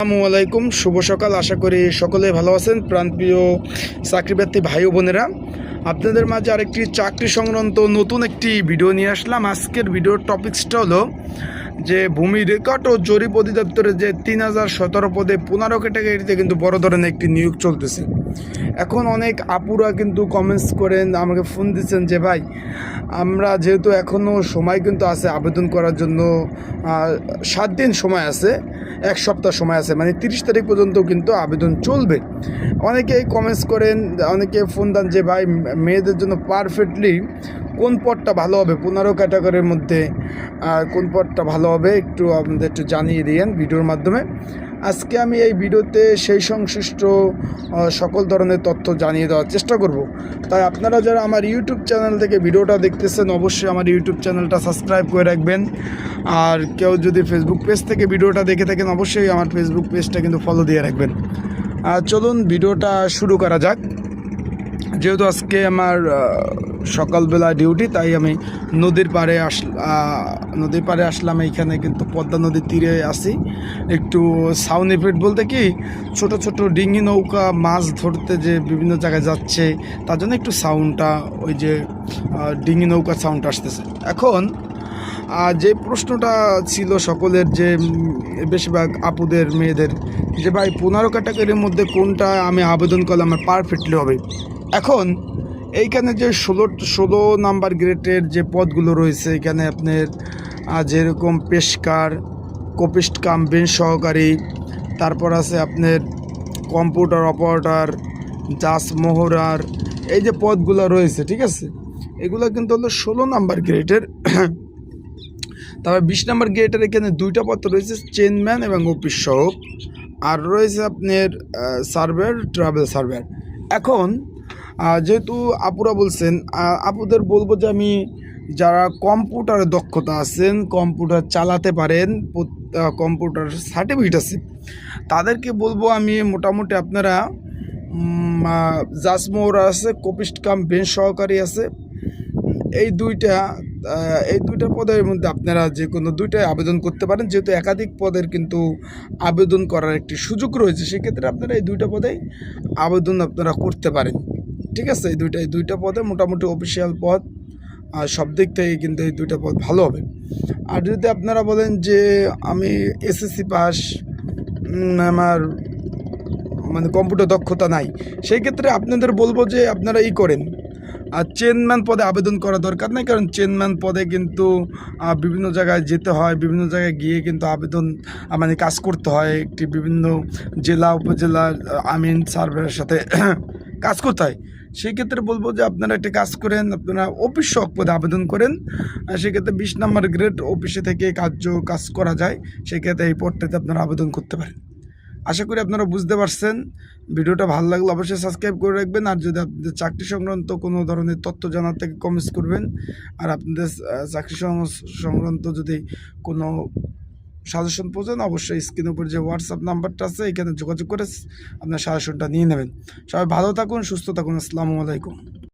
আসসালামু শুভ সকাল। আশা করি সকলে ভালো আছেন, প্রাণপ্রিয় চাকরিপ্রার্থী ভাই বোনেরা। আপনাদের মাঝে আরেকটি চাকরি সংক্রান্ত নতুন একটি ভিডিও নিয়ে আসলাম। আজকের ভিডিওর টপিক্সটা হলো যে ভূমি রেকর্ড ও জরিপ অধিদপ্তরে যে তিন হাজার সতেরো পদে পনেরো ক্যাটাগরিতে কিন্তু বড় ধরনের একটি নিয়োগ চলতেছে। এখন অনেক আপুরা কিন্তু কমেন্টস করেন, আমাকে ফোন দিচ্ছেন যে, ভাই, আমরা যেহেতু এখনও সময় কিন্তু আছে আবেদন করার জন্য সাত দিন সময় আছে, এক সপ্তাহ সময় আছে মানে তিরিশ তারিখ পর্যন্ত কিন্তু আবেদন চলবে। অনেকেই কমেন্টস করেন, অনেকে ফোন দেন যে, ভাই, মেয়েদের জন্য পারফেক্টলি কোন পদটা ভালো হবে? পনেরো ক্যাটাগরির মধ্যে কোন পদটা ভালো হবে একটু আপনাদের একটু জানিয়ে দিয়েন ভিডিওর মাধ্যমে। আজকে আমি এই ভিডিওতে সেই সংশ্লিষ্ট সকল ধরনের তথ্য জানিয়ে দেওয়ার চেষ্টা করব। তাই আপনারা যারা আমার ইউটিউব চ্যানেল থেকে ভিডিওটা দেখতেছেন, অবশ্যই আমার ইউটিউব চ্যানেলটা সাবস্ক্রাইব করে রাখবেন। আর কেউ যদি ফেসবুক পেজ থেকে ভিডিওটা দেখে থাকেন, অবশ্যই আমার ফেসবুক পেজটা কিন্তু ফলো দিয়ে রাখবেন। আর চলুন ভিডিওটা শুরু করা যাক। যেহেতু আজকে আমার সকালবেলা ডিউটি, তাই আমি নদীর পাড়ে আস নদীর পাড়ে আসলাম। এইখানে কিন্তু পদ্মা নদীর তীরে আসি একটু সাউন্ড এফেক্ট বলতে কি, ছোট ছোট ডিঙি নৌকা, মাছ ধরতে যে বিভিন্ন জায়গায় যাচ্ছে, তার জন্য একটু সাউন্ডটা, ওই যে ডিঙি নৌকার সাউন্ড আসতেছে। এখন যে প্রশ্নটা ছিল সকলের যে বেশিরভাগ আপুদের, মেয়েদের, যে ভাই, পনেরো ক্যাটাগরির মধ্যে কোনটা আমি আবেদন করলে আমার পারফেক্টলি হবে। এখন এইখানে যে ষোলো ষোলো নাম্বার গ্রেডের যে পদগুলো রয়েছে, এখানে আপনার যেরকম পেশকার, কপিস্ট কাম, বেঞ্চ সহকারী, তারপর আছে আপনার কম্পিউটার অপারেটর জাস মোহরার, এই যে পদগুলো রয়েছে, ঠিক আছে? এগুলো কিন্তু হলো ষোলো নাম্বার গ্রেডের তারপর বিশ নাম্বার গেটের এখানে দুইটা পত্র রয়েছে চেনম্যান এবং অফিস সহক আর রয়েছে আপনার সার্ভেয়ার ট্রাভেল সার্ভেয়ার এখন যেহেতু আপুরা বলছেন আপুদের বলব যে আমি, যারা কম্পিউটারে দক্ষতা আছেন, কম্পিউটার চালাতে পারেন কম্পিউটার সার্টিফিকেট আছে, তাদেরকে বলব আমি মোটামুটি আপনারা জাসমোর আছে, কপিস্ট কাম বেঞ্চ সহকারী আছে, এই দুইটা এই দুইটা পদের মধ্যে আপনারা যে কোনো দুইটাই আবেদন করতে পারেন, যেহেতু একাধিক পদের কিন্তু আবেদন করার একটি সুযোগ রয়েছে, সেক্ষেত্রে আপনারা এই দুইটা পদেই আবেদন আপনারা করতে পারেন। ঠিক আছে? এই দুইটা এই দুইটা পদে মোটামুটি অফিসিয়াল পদ আর সব দিক থেকে কিন্তু এই দুইটা পদ ভালো হবে। আর যদি আপনারা বলেন যে আমি এসএসসি পাস আমার মানে কম্পিউটার দক্ষতা নাই সেই ক্ষেত্রে আপনাদের বলব যে আপনারা ই করেন। আর চেনম্যান পদে আবেদন করা দরকার নেই কারণ চেনম্যান পদে কিন্তু বিভিন্ন জায়গায় যেতে হয় বিভিন্ন জায়গায় গিয়ে কিন্তু আবেদন মানে কাজ করতে হয়। একটি বিভিন্ন জেলা উপজেলা আহ, আমিন সার্ভের সাথে কাজ করতে হয় সেই ক্ষেত্রে বলব যে আপনারা একটা কাজ করেন, আপনারা অফিস সহক পদে আবেদন করেন। সেক্ষেত্রে বিশ নম্বর গ্রেড অফিসে থেকে কার্য কাজ করা যায়। সেক্ষেত্রে এই পদটাতে আপনারা আবেদন করতে পারেন। আশা করি আপনারা বুঝতে পারছেন। ভিডিওটা ভালো লাগলে অবশ্যই সাবস্ক্রাইব করে রাখবেন। আর যদি আপনাদের চাকরি সংক্রান্ত কোনো ধরনের তথ্য জানার থেকে কমেন্টস করবেন। আর আপনাদের চাকরি সংক্রান্ত যদি কোনো সাজেশন প্রয়োজন অবশ্যই স্ক্রিনের উপর যে হোয়াটসঅ্যাপ নাম্বারটা আছে, এখানে যোগাযোগ করে আপনার সাজেশনটা নিয়ে নেবেন। সবাই ভালো থাকুন, সুস্থ থাকুন, আসসালামু আলাইকুম।